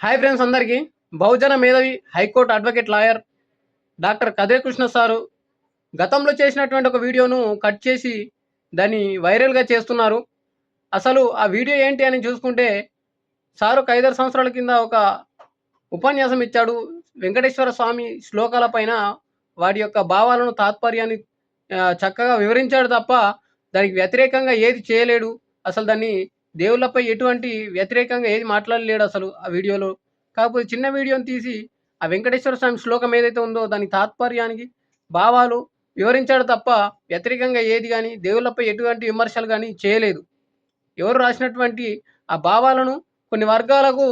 Hi friends అందరికీ. బహుజన మేధావి high court advocate lawyer doctor కదే కృష్ణ సారు గతంలో చేసినటువంటి ఒక వీడియోను కట్ చేసి దాన్ని వైరల్గా చేస్తున్నారు. అసలు ఆ వీడియో ఏంటి అని చూసుకుంటే సారు ఒక ఐదారు సంవత్సరాల కింద ఒక ఉపన్యాసం ఇచ్చాడు. వెంకటేశ్వర స్వామి శ్లోకాల పైన వాటి యొక్క భావాలను తాత్పర్యాన్ని చక్కగా వివరించాడు తప్ప దానికి వ్యతిరేకంగా ఏది చేయలేడు. అసలు దాన్ని దేవుళ్ళపై ఎటువంటి వ్యతిరేకంగా ఏది మాట్లాడలేడు అసలు ఆ వీడియోలో. కాకపోతే చిన్న వీడియోని తీసి ఆ వెంకటేశ్వర స్వామి శ్లోకం ఏదైతే ఉందో దాని తాత్పర్యానికి భావాలు వివరించాడు తప్ప వ్యతిరేకంగా ఏది కానీ దేవుళ్ళపై ఎటువంటి విమర్శలు కానీ చేయలేదు. ఎవరు రాసినటువంటి ఆ భావాలను కొన్ని వర్గాలకు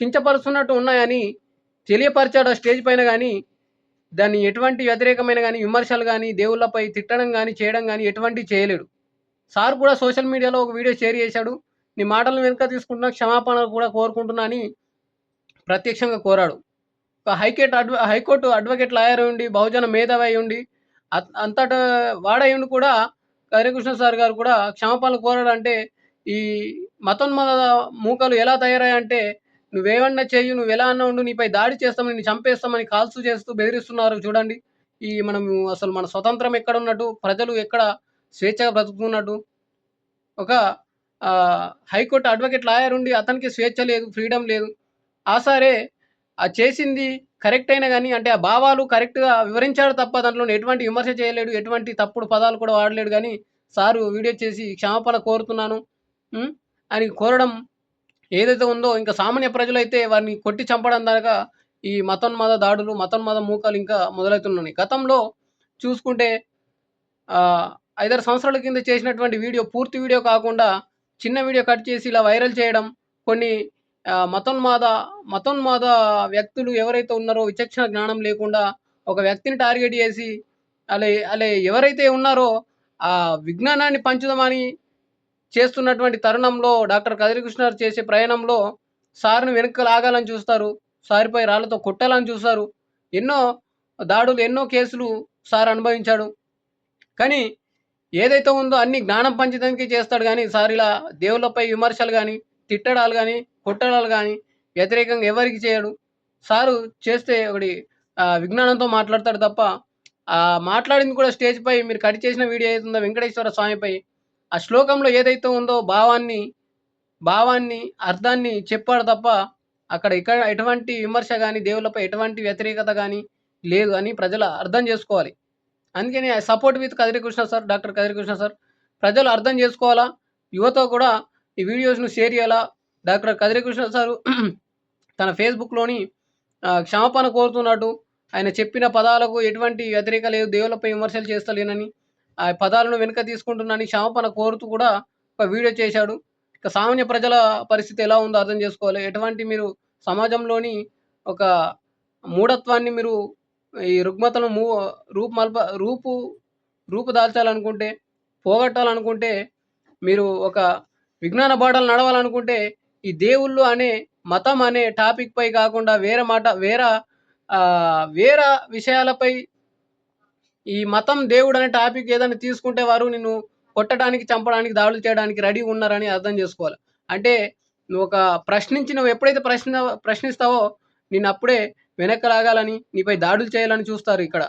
కించపరుస్తున్నట్టు ఉన్నాయని తెలియపరిచాడు ఆ స్టేజ్ పైన కానీ దాన్ని ఎటువంటి వ్యతిరేకమైన కానీ విమర్శలు కానీ దేవుళ్ళపై తిట్టడం కానీ చేయడం కానీ ఎటువంటి చేయలేడు. సార్ కూడా సోషల్ మీడియాలో ఒక వీడియో షేర్ చేశాడు. నీ మాటలను వెనుక తీసుకుంటున్నా క్షమాపణలు కూడా కోరుకుంటున్నా అని ప్రత్యక్షంగా కోరాడు. ఒక హైకోర్టు అడ్వ హైకోర్టు అడ్వకేట్ లాయర్ ఉండి బహుజన మేధావి అయి ఉండి అంతటా వాడై ఉండి కూడా హరికృష్ణ సార్ గారు కూడా క్షమాపణలు కోరాడు అంటే ఈ మతోన్మద మూకలు ఎలా తయారాయంటే నువ్వేమన్నా చేయు నువ్వు ఎలా అన్నా ఉండు నీపై దాడి చేస్తామని నేను చంపేస్తామని కాల్స్ చేస్తూ బెదిరిస్తున్నారు. చూడండి ఈ మనం అసలు మన స్వతంత్రం ఎక్కడ ఉన్నట్టు ప్రజలు ఎక్కడ స్వేచ్ఛగా బ్రతుకుతున్నట్టు. ఒక హైకోర్టు అడ్వకేట్ లాయర్ ఉండి అతనికి స్వేచ్ఛ లేదు ఫ్రీడమ్ లేదు. ఆ సరే ఆ చేసింది కరెక్ట్ అయినా కానీ అంటే ఆ భావాలు కరెక్ట్గా వివరించాడు తప్ప దాంట్లో ఎటువంటి విమర్శ చేయలేడు ఎటువంటి తప్పుడు పదాలు కూడా వాడలేడు కానీ సారు వీడియో చేసి క్షమాపణ కోరుతున్నాను అని కోరడం ఏదైతే ఉందో ఇంకా సామాన్య ప్రజలైతే వారిని కొట్టి చంపడం దాకా ఈ మతోన్మాద దాడులు మతోన్మాద మూకలు ఇంకా మొదలవుతున్నాయి. గతంలో చూసుకుంటే ఐదారు సంవత్సరాల కింద చేసినటువంటి వీడియో పూర్తి వీడియో కాకుండా చిన్న వీడియో కట్ చేసి ఇలా వైరల్ చేయడం కొన్ని మతోన్మాద మతోన్మాద వ్యక్తులు ఎవరైతే ఉన్నారో విచక్షణ జ్ఞానం లేకుండా ఒక వ్యక్తిని టార్గెట్ చేసి అలా అలా ఎవరైతే ఉన్నారో ఆ విజ్ఞానాన్ని పంచుదామని చేస్తున్నటువంటి తరుణంలో డాక్టర్ కదిరికృష్ణ చేసే ప్రయాణంలో సార్ని వెనక్కి లాగాలని చూస్తారు సారిపై రాళ్ళతో కొట్టాలని చూస్తారు. ఎన్నో దాడులు ఎన్నో కేసులు సార్ అనుభవించాడు. కానీ ఏదైతే ఉందో అన్ని జ్ఞానం పంచడానికి చేస్తాడు కానీ సార్ ఇలా దేవుళ్ళపై విమర్శలు కానీ తిట్టడాలు కానీ కొట్టడాలు కానీ వ్యతిరేకంగా ఎవరికి చేయడు. సారు చేస్తే ఒకటి విజ్ఞానంతో మాట్లాడతాడు తప్ప ఆ మాట్లాడింది కూడా స్టేజ్ పై మీరు కట్ చేసిన వీడియో ఏదైతుందో వెంకటేశ్వర స్వామిపై ఆ శ్లోకంలో ఏదైతే ఉందో భావాన్ని భావాన్ని అర్థాన్ని చెప్పాడు తప్ప అక్కడ ఇక్కడ ఎటువంటి విమర్శ కానీ దేవుళ్ళపై ఎటువంటి వ్యతిరేకత కానీ లేదు అని ప్రజలు అర్థం చేసుకోవాలి. అందుకని support with Kadiri Krishna sir doctor Kadiri Krishna sir. ప్రజలు అర్థం చేసుకోవాలా? యువత కూడా ఈ వీడియోస్ను షేర్ చేయాలా? డాక్టర్ కదిరి కృష్ణ సారు తన ఫేస్బుక్లోని క్షమాపణ కోరుతున్నట్టు ఆయన చెప్పిన పదాలకు ఎటువంటి వ్యతిరేక లేదు దేవులపై విమర్శలు చేస్తలేనని ఆ పదాలను వెనుక తీసుకుంటున్నానని క్షమాపణ కోరుతూ కూడా ఒక వీడియో చేశాడు. ఇక సామాన్య ప్రజల పరిస్థితి ఎలా ఉందో అర్థం చేసుకోవాలి. ఎటువంటి మీరు సమాజంలోని ఒక మూఢత్వాన్ని మీరు ఈ రుగ్మతలను మూ రూపమల్ప రూపు రూపు దాల్చాలనుకుంటే పోగొట్టాలనుకుంటే మీరు ఒక విజ్ఞాన బాటలు నడవాలనుకుంటే ఈ దేవుళ్ళు అనే మతం అనే టాపిక్పై కాకుండా వేరే మాట వేరే వేరే విషయాలపై ఈ మతం దేవుడు అనే టాపిక్ ఏదైనా తీసుకుంటే వారు నిన్ను కొట్టడానికి చంపడానికి దాడులు చేయడానికి రెడీ ఉన్నారని అర్థం చేసుకోవాలి. అంటే నువ్వు ఒక ప్రశ్నించి నువ్వు ఎప్పుడైతే ప్రశ్న ప్రశ్నిస్తావో నేను అప్పుడే వెనక్కి లాగాలని నీపై దాడులు చేయాలని చూస్తారు ఇక్కడ.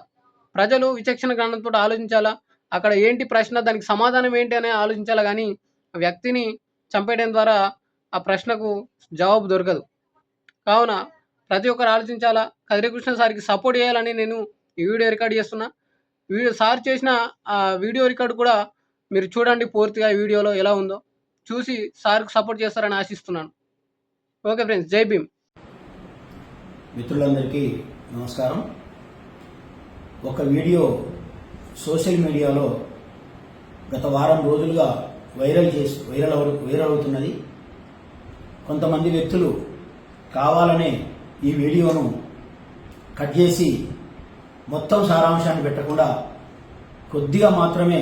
ప్రజలు విచక్షణ జ్ఞానంతో ఆలోచించాలా? అక్కడ ఏంటి ప్రశ్న? దానికి సమాధానం ఏంటి అని ఆలోచించాలా? కానీ ఆ వ్యక్తిని చంపేయడం ద్వారా ఆ ప్రశ్నకు జవాబు దొరకదు. కావున ప్రతి ఒక్కరు ఆలోచించాలా? కదిరికృష్ణ సార్కి సపోర్ట్ చేయాలని నేను ఈ వీడియో రికార్డ్ చేస్తున్నా. వీడియో సార్ చేసిన ఆ వీడియో రికార్డ్ కూడా మీరు చూడండి పూర్తిగా ఈ వీడియోలో ఎలా ఉందో. చూసి సార్కి సపోర్ట్ చేస్తారని ఆశిస్తున్నాను. ఓకే ఫ్రెండ్స్ జై భీమ్. మిత్రులందరికీ నమస్కారం. ఒక వీడియో సోషల్ మీడియాలో గత వారం రోజులుగా వైరల్ చేసి వైరల్ అవు వైరల్ అవుతున్నది. కొంతమంది వ్యక్తులు కావాలనే ఈ వీడియోను కట్ చేసి మొత్తం సారాంశాన్ని పెట్టకుండా కొద్దిగా మాత్రమే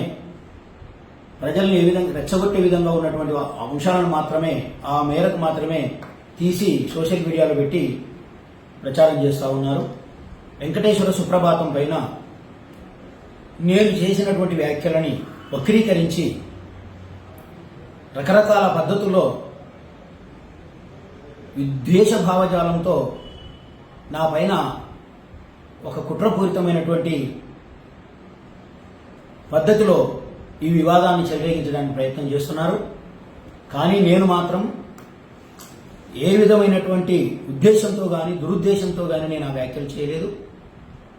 ప్రజల్ని ఏ విధంగా రెచ్చగొట్టే విధంగా ఉన్నటువంటి అంశాలను మాత్రమే ఆ మేరకు మాత్రమే తీసి సోషల్ మీడియాలో పెట్టి ప్రచారం చేస్తూ ఉన్నారు. వెంకటేశ్వర సుప్రభాతం పైన నేను చేసినటువంటి వ్యాఖ్యలని వక్రీకరించి రకరకాల పద్ధతుల్లో విద్వేష భావజాలంతో నా పైన ఒక కుట్రపూరితమైనటువంటి పద్ధతిలో ఈ వివాదాన్ని చెలరేగించడానికి ప్రయత్నం చేస్తున్నారు. కానీ నేను మాత్రం ఏ విధమైనటువంటి ఉద్దేశంతో కానీ దురుద్దేశంతో కానీ నేను ఆ వ్యాఖ్యలు చేయలేదు.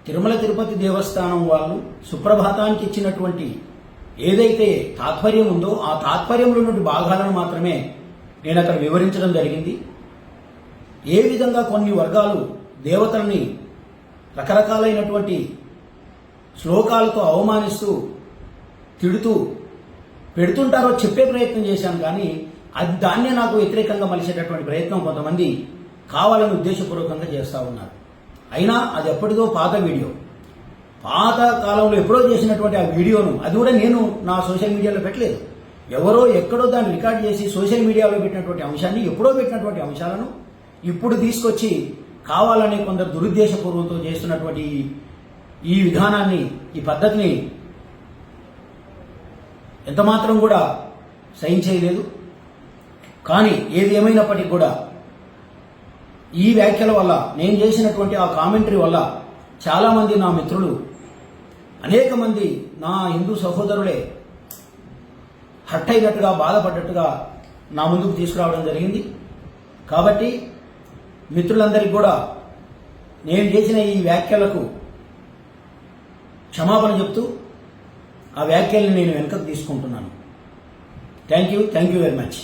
తిరుమల తిరుపతి దేవస్థానం వాళ్ళు సుప్రభాతానికి ఇచ్చినటువంటి ఏదైతే తాత్పర్యం ఉందో ఆ తాత్పర్యంలో ఉన్నటువంటి భాగాలను మాత్రమే నేను అక్కడ వివరించడం జరిగింది. ఏ విధంగా కొన్ని వర్గాలు దేవతల్ని రకరకాలైనటువంటి శ్లోకాలతో అవమానిస్తూ తిడుతూ పెడుతుంటారో చెప్పే ప్రయత్నం చేశాను కానీ అది దాన్నే నాకు వ్యతిరేకంగా మలిసేటటువంటి ప్రయత్నం కొంతమంది కావాలని ఉద్దేశపూర్వకంగా చేస్తూ ఉన్నారు. అయినా అది ఎప్పటిదో పాత వీడియో. పాత కాలంలో ఎప్పుడో చేసినటువంటి ఆ వీడియోను అది కూడా నేను నా సోషల్ మీడియాలో పెట్టలేదు. ఎవరో ఎక్కడో దాన్ని రికార్డ్ చేసి సోషల్ మీడియాలో పెట్టినటువంటి అంశాన్ని ఎప్పుడో పెట్టినటువంటి అంశాలను ఇప్పుడు తీసుకొచ్చి కావాలని కొందరు దురుద్దేశపూర్వంతో చేస్తున్నటువంటి ఈ- విధానాన్ని ఈ పద్ధతిని ఎంతమాత్రం కూడా సహించేయలేదు. కానీ ఏది ఏమైనప్పటికీ కూడా ఈ వ్యాఖ్యల వల్ల నేను చేసినటువంటి ఆ కామెంటరీ వల్ల చాలామంది నా మిత్రులు అనేక మంది నా హిందూ సహోదరులే హట్ అయినట్టుగా బాధపడ్డట్టుగా నా ముందుకు తీసుకురావడం జరిగింది. కాబట్టి మిత్రులందరికీ కూడా నేను చేసిన ఈ వ్యాఖ్యలకు క్షమాపణ చెప్తూ ఆ వ్యాఖ్యల్ని నేను వెనుకకు తీసుకుంటున్నాను. Thank you thank you very much